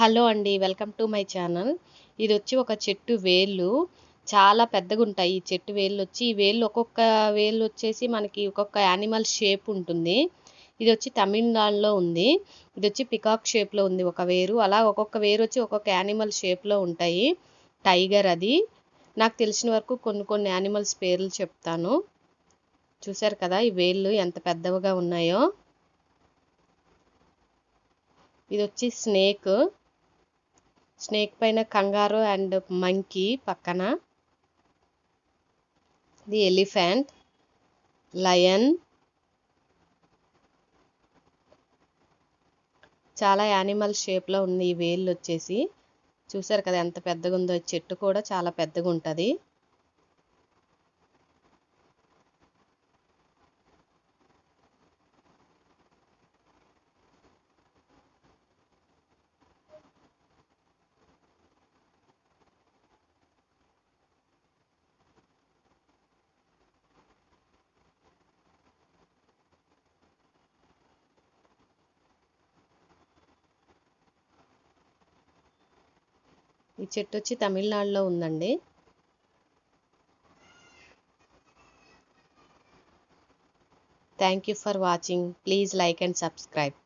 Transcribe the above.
Hello అండి welcome to my channel. ఇది వచ్చి ఒక చెట్టు వేళ్ళు. చాలా పెద్దగా ఉంటాయి ఈ చెట్టు వేళ్ళు వచ్చి ఈ వేళ్ళు ఒక్కొక్క వేళ్ళు వచ్చేసి మనకి ఒక్కొక్క యానిమల్ షేప్ ఉంటుంది. ఇది వచ్చి తమిళనాడులో ఉంది. ఇది వచ్చి పికాక్ షేప్లో ఉంది ఒక వేరు. అలా ఒక్కొక్క వేరు వచ్చి ఒక్కొక్క యానిమల్ షేప్లో ఉంటాయి. టైగర్ అది. నాకు తెలిసిన వరకు కొన్ని కొన్ని యానిమల్స్ పేర్లు చెప్తాను. చూశారు కదా ఈ వేళ్ళు ఎంత పెద్దవిగా ఉన్నాయో. ఇది వచ్చి స్నేక్. స్నేక్ పైన కంగారు అండ్ మంకీ పక్కన. The elephant lion. చాలా యానిమల్ షేప్లో ఉంది ఈ వేళ్ళు వచ్చేసి చూసారు కదా ఎంత పెద్దగా ఉందో చెట్టు కూడా చాలా పెద్దగా ఉంటుంది ఈ చెట్టు వచ్చి తమిళనాడులో ఉందండి. Thank you for watching please like and subscribe